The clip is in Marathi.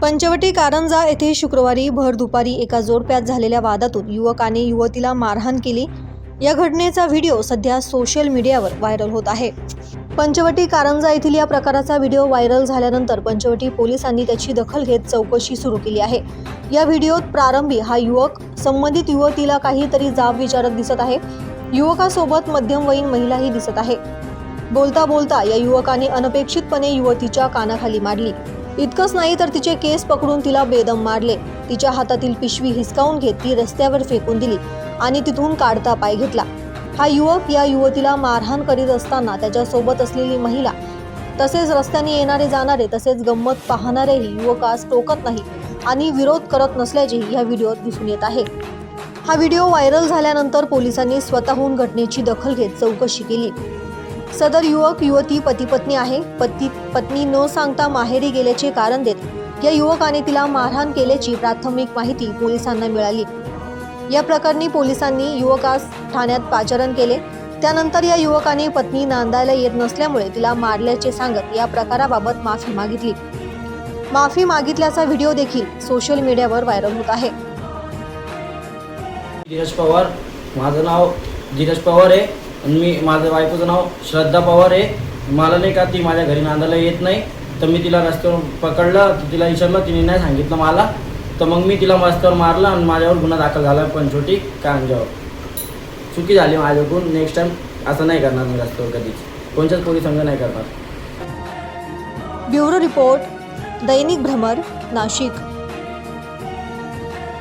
पंचवटी कारंजा येथे शुक्रवारी भर दुपारी एका जोडप्यात झालेल्या वादातून युवकाने युवतीला मारहाण केली. या घटनेचा व्हिडिओ सध्या सोशल मीडियावर व्हायरल होत आहे. पंचवटी कारंजा येथील या प्रकाराचा व्हिडिओ व्हायरल झाल्यानंतर पंचवटी पोलिसांनी त्याची दखल घेत चौकशी सुरू केली आहे. या व्हिडिओत प्रारंभी हा युवक संबंधित युवतीला काहीतरी जाब विचारत दिसत आहे. युवकासोबत मध्यमवयीन महिलाही दिसत आहे. बोलता बोलता या युवकाने अनपेक्षितपणे युवतीच्या कानाखाली मारली. इतकंच नाही तर तिचे केस पकडून तिला बेदम मारले. तिच्या हातातील पिशवी हिसकावून घेत ती रस्त्यावर फेकून दिली आणि तिथून काढता पाय घेतला. हा युवक या युवतीला मारहाण करीत असताना त्याच्यासोबत असलेली महिला तसेच रस्त्याने येणारे जाणारे तसेच गंमत पाहणारेही युवकास टोकत नाही आणि विरोध करत नसल्याचेही या व्हिडिओत दिसून येत आहे. हा व्हिडिओ व्हायरल झाल्यानंतर पोलिसांनी स्वतःहून घटनेची दखल घेत चौकशी केली. सदर युवक युवती पती पत्नी आहे. पती पत्नी न सांगता माहेरी गेल्याचे कारण देत या युवकाने तिला मारहाण केल्याची प्राथमिक माहिती पोलिसांना मिळाली. या प्रकरणी पोलिसांनी युवकास ठाण्यात पाचारण केले. त्यानंतर या युवकाने पत्नी नांदायला येत नसल्यामुळे तिला मारल्याचे सांगत या प्रकाराबाबत माफी मागितली. माफी मागितल्याचा व्हिडिओ देखील सोशल मीडियावर व्हायरल होत आहे. धीरज पवार माझं नाव धीरज पवार आहे. मी माझं बायकोचं नाव श्रद्धा पवार आहे. मला नाही का ती माझ्या घरी नांदायला येत नाही. तर मी तिला रस्त्यावर पकडलं तिला विचारलं तिने नाही सांगितलं मला. तर मग मी तिला रस्त्यावर मारलं आणि माझ्यावर गुन्हा दाखल झाला पण छोटी कांजावर चुकी झाली माझ्याकडून. नेक्स्ट टाइम असं नाही करणार मी रस्त्यावर कधीच. कोणत्याच पोलीस संघ नाही करणार. ब्युरो रिपोर्ट दैनिक भ्रमर नाशिक.